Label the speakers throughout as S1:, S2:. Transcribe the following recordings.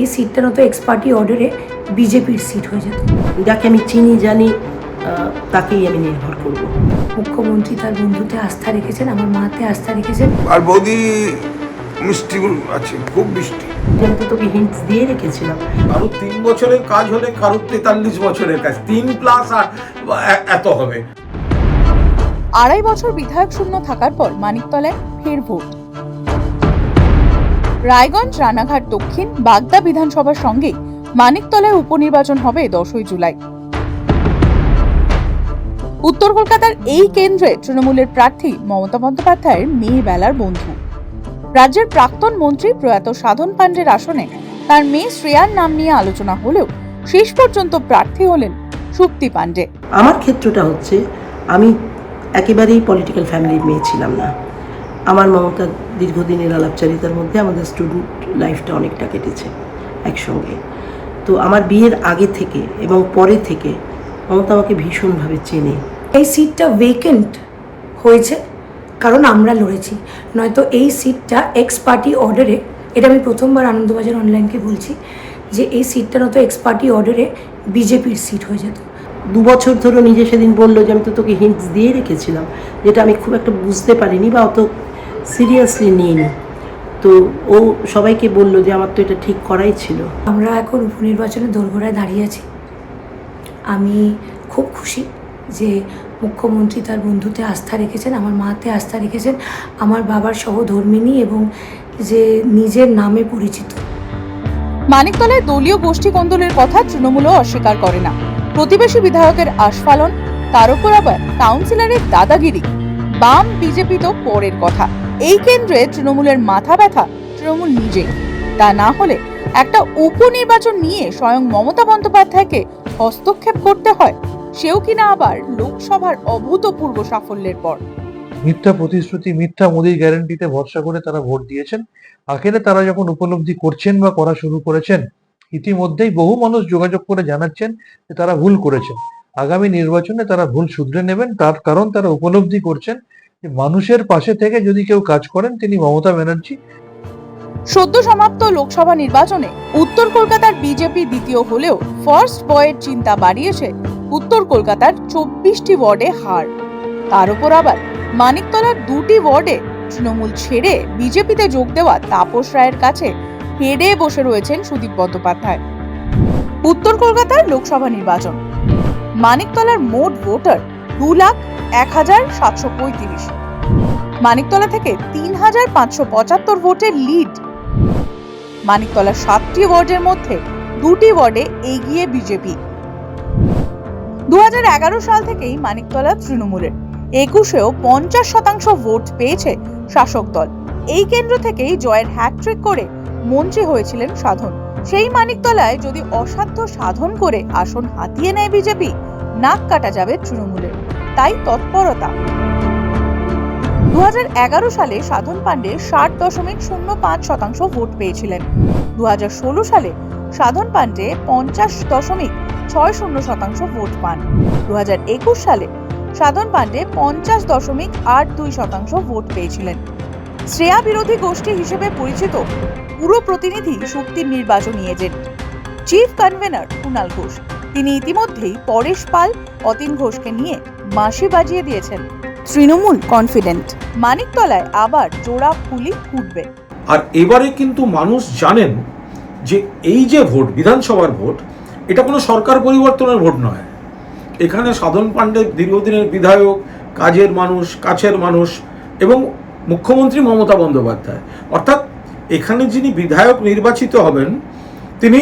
S1: এই সিটটা নতো এক্সপার্টি অর্ডারে বিজেপির সিট হয়ে যেত।
S2: যাকে আমি চিনি জানি তাকেই আমি নির্ভর করব।
S1: মুখ্যমন্ত্রী তার বন্ধুতে আস্থা রেখেছেন আমার মাতে আস্থা রেখেছেন।
S3: আর বৌদি মিষ্টি আছে খুব মিষ্টি।
S2: আমি তো তোকে হিন্টস দিয়ে রেখেছিলাম।
S4: কারও তিন বছরের কাজ হলে কারও তেতাল্লিশ বছরের কাজ তিন প্লাস আর এত হবে।
S5: আড়াই বছর বিধায়ক শূন্য থাকার পর মানিকতলায় ফের ভোট। রায়গঞ্জ, রানাঘাট, দক্ষিণ, বাগদা বিধানসভার সঙ্গেই মানিকতলায় উপনির্বাচন হবে দশই জুলাই। উত্তর কলকাতার এই কেন্দ্রে তৃণমূলের প্রার্থী মমতা বন্দ্যোপাধ্যায়ের মেয়ে বেলার বন্ধু। রাজ্যের প্রাক্তন মন্ত্রী প্রয়াত সাধন পাণ্ডের আসনে তার মেয়ে শ্রেয়ার নাম নিয়ে আলোচনা হলেও শেষ পর্যন্ত প্রার্থী হলেন শুক্তি পাণ্ডে।
S2: আমার ক্ষেত্রটা হচ্ছে, আমি একেবারেই পলিটিক্যাল ফ্যামিলির মেয়ে ছিলাম না। আমার মমতার দীর্ঘদিনের আলাপচারিতার মধ্যে আমাদের স্টুডেন্ট লাইফটা অনেকটা কেটেছে একসঙ্গে। তো আমার বিয়ের আগে থেকে এবং পরে থেকে মমতা আমাকে ভীষণভাবে চেনে।
S1: এই সিটটা ভেকেন্ট হয়েছে কারণ আমরা লড়েছি। নয়তো এই সিটটা এক্স পার্টি অর্ডারে এটা আমি প্রথমবার আনন্দবাজার অনলাইনকে বলছি যে এই সিটটা নয়তো এক্স পার্টি অর্ডারে বিজেপির সিট হয়ে যেত।
S2: দু বছর ধরে নিজে সেদিন বলল যে আমি তো তোকে হিন্টস দিয়ে রেখেছিলাম যেটা আমি খুব একটা বুঝতে পারিনি বা অত সিরিয়াসলি নিইনি তো ও সবাইকে বলল যে আমার তো এটা ঠিক করাই ছিল।
S1: আমরা এখন উপনির্বাচনে দোরগোড়ায় দাঁড়িয়ে আছি। আমি খুব খুশি যে মুখ্যমন্ত্রী তার বন্ধুতে আস্থা রেখেছেন আমার মাতে আস্থা রেখেছেন আমার বাবার সহধর্মিনী এবং যে নিজের নামে পরিচিত।
S5: মানিকতলায় দলীয় গোষ্ঠী কোন্দলের কথা তৃণমূলও অস্বীকার করে না। প্রতিবেশী বিধায়কের আস্ফালন তার উপর আবার কাউন্সিলরের দাদাগিরি। বাম বিজেপি তো পরের কথা। এই কেন্দ্রে তৃণমূলের মাথা ব্যথা তৃণমূল নিজেই। তা না হলে একটা উপনির্বাচন নিয়ে স্বয়ং মমতা বন্দ্যোপাধ্যায়কে হস্তক্ষেপ করতে হয়, সেও কিনা আবার লোকসভার অভূতপূর্ব সাফল্যের পর।
S6: মিথ্যা প্রতিশ্রুতি, মিথ্যা মোদির গ্যারান্টিতে ভরসা করে তারা ভোট দিয়েছেন। আখেরে তারা যখন উপলব্ধি করছেন বা করা শুরু করেছেন, ইতিমধ্যেই বহু মানুষ যোগাযোগ করে জানাচ্ছেন যে তারা ভুল করেছেন। আগামী নির্বাচনে তারা ভুল শুধরে নেবেন, তার কারণ তারা উপলব্ধি করছেন মানুষের পাশে থেকে যদি কেউ কাজ করেন, তিনি মমতা ব্যানার্জি।
S5: সদ্য সমাপ্ত লোকসভা নির্বাচনে উত্তর কলকাতার বিজেপি দ্বিতীয় হলেও ফার্স্ট বয়ের চিন্তা বাড়িয়েছে উত্তর কলকাতার চব্বিশটি ওয়ার্ডে হার। তার উপর আবার মানিকতলার দুটি ওয়ার্ডে তৃণমূল ছেড়ে বিজেপিতে যোগ দেওয়া তাপস রায়ের কাছে হেডে বসে রয়েছেন সুদীপ বন্দ্যোপাধ্যায়। উত্তর কলকাতার লোকসভা নির্বাচন। মানিকতলার মোট ভোটার দু লাখ এক হাজার সাতশো পঁয়ত্রিশ। মানিকতলা থেকে তিন হাজার পাঁচশো পঁচাত্তর ভোটের লিড। মানিকতলার সাতটি ওয়ার্ডের মধ্যে দুটি ওয়ার্ডে এগিয়ে বিজেপি। দু সাল থেকেই মানিকতলা তৃণমূলের। একুশেও পঞ্চাশ শতাংশ ভোট পেয়েছে শাসক দল। এই কেন্দ্র থেকেই জয়ের হ্যাট্রিক করে মন্ত্রী হয়েছিলেন সাধন। সেই মানিকতলায় যদি অসাধ্য সাধন করে আসন হাতিয়ে নেয় বিজেপি, নাক কাটা যাবে তৃণমূলের। তাই তৎপরতা। দু সালে সাধন পাণ্ডে ষাট দশমিক শূন্য পাঁচ শতাংশ ভোট পেয়েছিলেন। দু সালে সাধন পাণ্ডে পঞ্চাশ দশমিক ছয় শূন্য শতাংশ ভোট পান। দু সালে সাধন পাণ্ডে পঞ্চাশ দশমিক আট দুই শতাংশ ভোট পেয়েছিলেন। শ্রেয়া বিরোধী গোষ্ঠী হিসেবে পরিচিত পুরো প্রতিনিধি শক্তির নির্বাচনী agent, chief convener Kunal Ghosh. তিনি ইতিমধ্যেই পরেশ পাল, অতীন ঘোষকে নিয়ে বাঁশি বাজিয়ে দিয়েছেন। তৃণমূল কনফিডেন্ট মানিকতলায় আবার জোড়া ফুলি ফুটবে।
S4: আর এবারে কিন্তু মানুষ জানেন যে এই যে ভোট, বিধানসভার ভোট, এটা কোনো সরকার পরিবর্তনের ভোট নয়। এখানে সাধন পাণ্ডে দীর্ঘদিনের বিধায়ক, কাজের মানুষ, কাছের মানুষ এবং মুখ্যমন্ত্রী মমতা বন্দ্যোপাধ্যায়। অর্থাৎ এখানে যিনি বিধায়ক নির্বাচিত হবেন, তিনি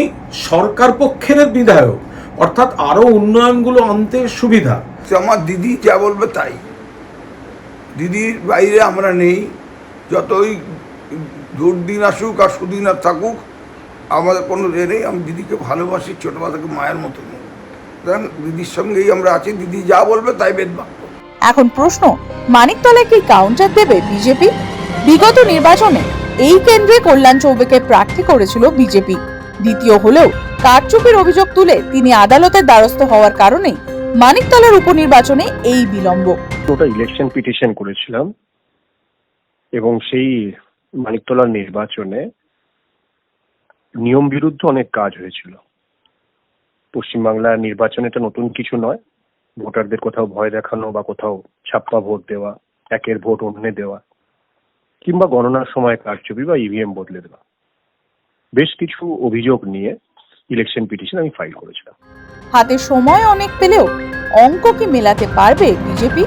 S4: সরকার পক্ষের বিধায়ক। অর্থাৎ আরও উন্নয়নগুলো আনতে সুবিধা।
S3: তো আমার দিদি যা বলবে তাই। দিদির বাইরে আমরা নেই। যতই দুর্দিন আসুক আর সুদিন আর থাকুক, আমাদের কোনো এ নেই। আমি দিদিকে ভালোবাসি ছোটোবেলা থেকে মায়ের মতো দিদির সঙ্গেই আমরা আছি। দিদি যা বলবে তাই বেদবাক্য
S5: এখন প্রশ্ন মানিকতলায় কি কাউন্টার দেবে বিজেপি? বিগত নির্বাচনে এই কেন্দ্রে কল্যাণ চৌবেকে প্রার্থী করেছিল বিজেপি। দ্বিতীয় হলেও কারচুপির অভিযোগ তুলে তিনি আদালতের দ্বারস্থ হওয়ার কারণেই মানিকতলার উপনির্বাচনে এই বিলম্ব।
S7: ওটা ইলেকশন পিটিশন করেছিলাম এবং সেই মানিকতলার নির্বাচনে নিয়ম বিরুদ্ধ অনেক কাজ হয়েছিল। পশ্চিমবাংলার নির্বাচনে এটা নতুন কিছু নয়। ভোটারদের কোথাও ভয় দেখানো বা কোথাও ছাপ্পা ভোট দেওয়া, একের ভোট অন্যে দেওয়া, কিংবা গণনার সময় কারচুপি বা ইভিএম বদলে দেওয়া। বেশ কিছু অভিযোগ নিয়ে ইলেকশন পিটিশন আমি ফাইল করেছিলাম।
S5: হাতে সময় অনেক পেলেও অঙ্ক কি মেলাতে পারবে বিজেপি?